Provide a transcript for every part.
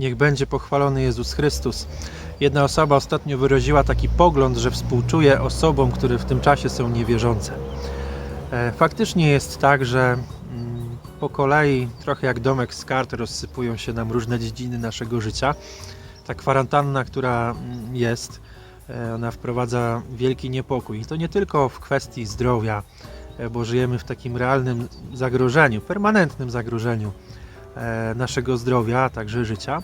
Niech będzie pochwalony Jezus Chrystus. Jedna osoba ostatnio wyraziła taki pogląd, że współczuje osobom, które w tym czasie są niewierzące. E, Faktycznie jest tak, że mm, po kolei, trochę jak domek z kart, rozsypują się nam różne dziedziny naszego życia. Ta kwarantanna, która mm, jest, e, ona wprowadza wielki niepokój. I to nie tylko w kwestii zdrowia, e, bo żyjemy w takim realnym zagrożeniu, permanentnym zagrożeniu naszego zdrowia, a także życia,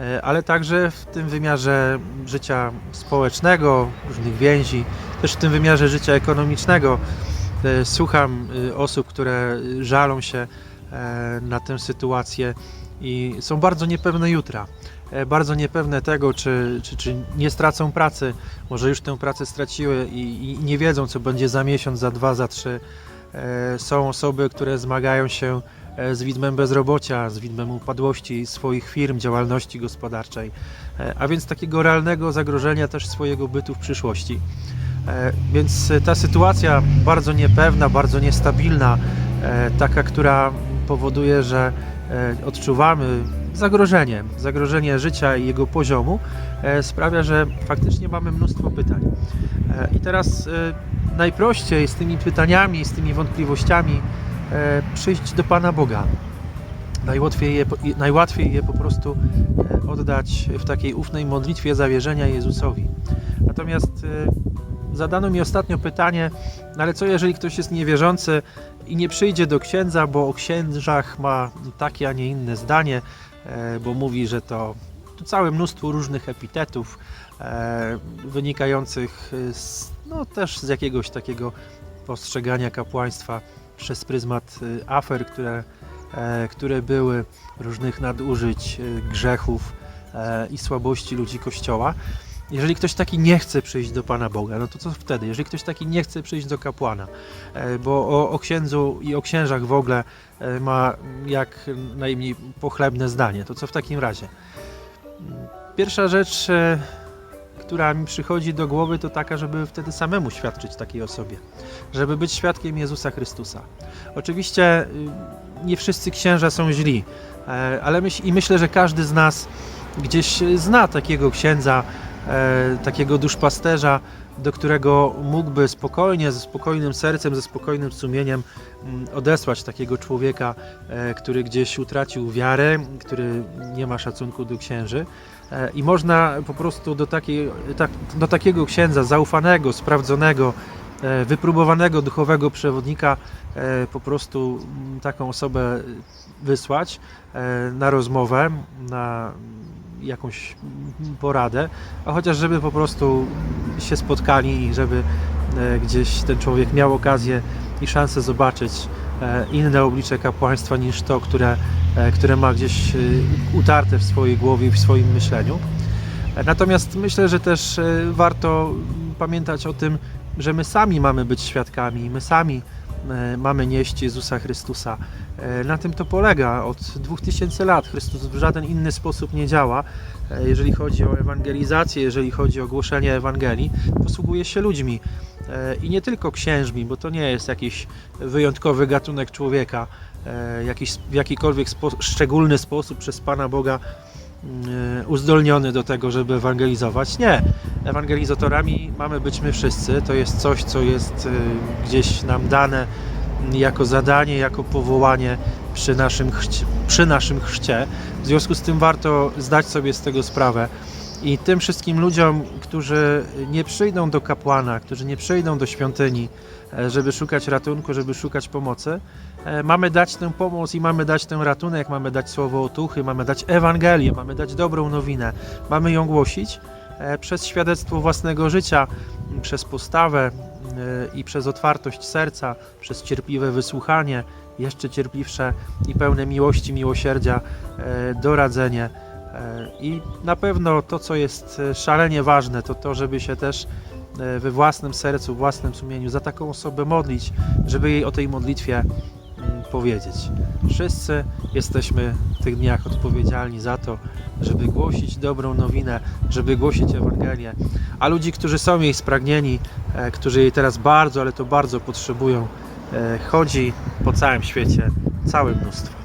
e, ale także w tym wymiarze życia społecznego, różnych więzi, też w tym wymiarze życia ekonomicznego. E, Słucham e, osób, które żalą się e, na tę sytuację i są bardzo niepewne jutra. E, Bardzo niepewne tego, czy, czy, czy nie stracą pracy, może już tę pracę straciły i, i nie wiedzą, co będzie za miesiąc, za dwa, za trzy. E, Są osoby, które zmagają się e, z widmem bezrobocia, z widmem upadłości swoich firm, działalności gospodarczej, e, a więc takiego realnego zagrożenia też swojego bytu w przyszłości. E, Więc e, ta sytuacja bardzo niepewna, bardzo niestabilna, e, taka, która powoduje, że e, odczuwamy zagrożenie, zagrożenie życia i jego poziomu, e, sprawia, że faktycznie mamy mnóstwo pytań. E, I teraz e, najprościej z tymi pytaniami, z tymi wątpliwościami e, przyjść do Pana Boga. Najłatwiej je, najłatwiej je po prostu e, oddać w takiej ufnej modlitwie zawierzenia Jezusowi. Natomiast e, zadano mi ostatnio pytanie, no ale co jeżeli ktoś jest niewierzący i nie przyjdzie do księdza, bo o księżach ma takie, a nie inne zdanie, e, bo mówi, że to, to całe mnóstwo różnych epitetów e, wynikających e, z, no, też z jakiegoś takiego postrzegania kapłaństwa przez pryzmat e, afer, które, e, które były, różnych nadużyć, e, grzechów e, i słabości ludzi Kościoła. Jeżeli ktoś taki nie chce przyjść do Pana Boga, no to co wtedy? Jeżeli ktoś taki nie chce przyjść do kapłana, e, bo o, o księdzu i o księżach w ogóle ma jak najmniej pochlebne zdanie, to co w takim razie? Pierwsza rzecz, która mi przychodzi do głowy, to taka, żeby wtedy samemu świadczyć takiej osobie, żeby być świadkiem Jezusa Chrystusa. Oczywiście y, nie wszyscy księża są źli, e, ale myśl, i myślę, że każdy z nas gdzieś zna takiego księdza, e, takiego duszpasterza, do którego mógłby spokojnie, ze spokojnym sercem, ze spokojnym sumieniem mm, odesłać takiego człowieka, e, który gdzieś utracił wiarę, który nie ma szacunku do księży. E, I można po prostu do, takiej, tak, do takiego księdza zaufanego, sprawdzonego, e, wypróbowanego duchowego przewodnika e, po prostu mm, taką osobę wysłać na rozmowę, na jakąś poradę, a chociaż żeby po prostu się spotkali i żeby gdzieś ten człowiek miał okazję i szansę zobaczyć inne oblicze kapłaństwa niż to, które, e, które ma gdzieś e, utarte w swojej głowie i w swoim myśleniu. E, Natomiast myślę, że też e, warto pamiętać o tym, że my sami mamy być świadkami, my sami e, mamy nieść Jezusa Chrystusa. E, Na tym to polega. Od 2000 lat Chrystus w żaden inny sposób nie działa. E, Jeżeli chodzi o ewangelizację, jeżeli chodzi o głoszenie Ewangelii, posługuje się ludźmi. E, I nie tylko księżmi, bo to nie jest jakiś wyjątkowy gatunek człowieka, e, jakiś, w jakikolwiek spo, szczególny sposób przez Pana Boga mm, uzdolniony do tego, żeby ewangelizować. Nie. Ewangelizatorami mamy być my wszyscy. To jest coś, co jest gdzieś nam dane jako zadanie, jako powołanie przy naszym, chrzcie, przy naszym chrzcie. W związku z tym warto zdać sobie z tego sprawę. I tym wszystkim ludziom, którzy nie przyjdą do kapłana, którzy nie przyjdą do świątyni, e, żeby szukać ratunku, żeby szukać pomocy, e, mamy dać tę pomoc i mamy dać ten ratunek, mamy dać słowo otuchy, mamy dać Ewangelię, mamy dać dobrą nowinę, mamy ją głosić e, przez świadectwo własnego życia, przez postawę i przez otwartość serca, przez cierpliwe wysłuchanie, jeszcze cierpliwsze i pełne miłości, miłosierdzia doradzenie. E, I na pewno to, co jest e, szalenie ważne, to to, żeby się też e, we własnym sercu, własnym sumieniu za taką osobę modlić, żeby jej o tej modlitwie mm, powiedzieć. Wszyscy jesteśmy w tych dniach odpowiedzialni za to, żeby głosić dobrą nowinę, żeby głosić Ewangelię, a ludzi, którzy są jej spragnieni, którzy jej teraz bardzo, ale to bardzo potrzebują, chodzi po całym świecie całe mnóstwo.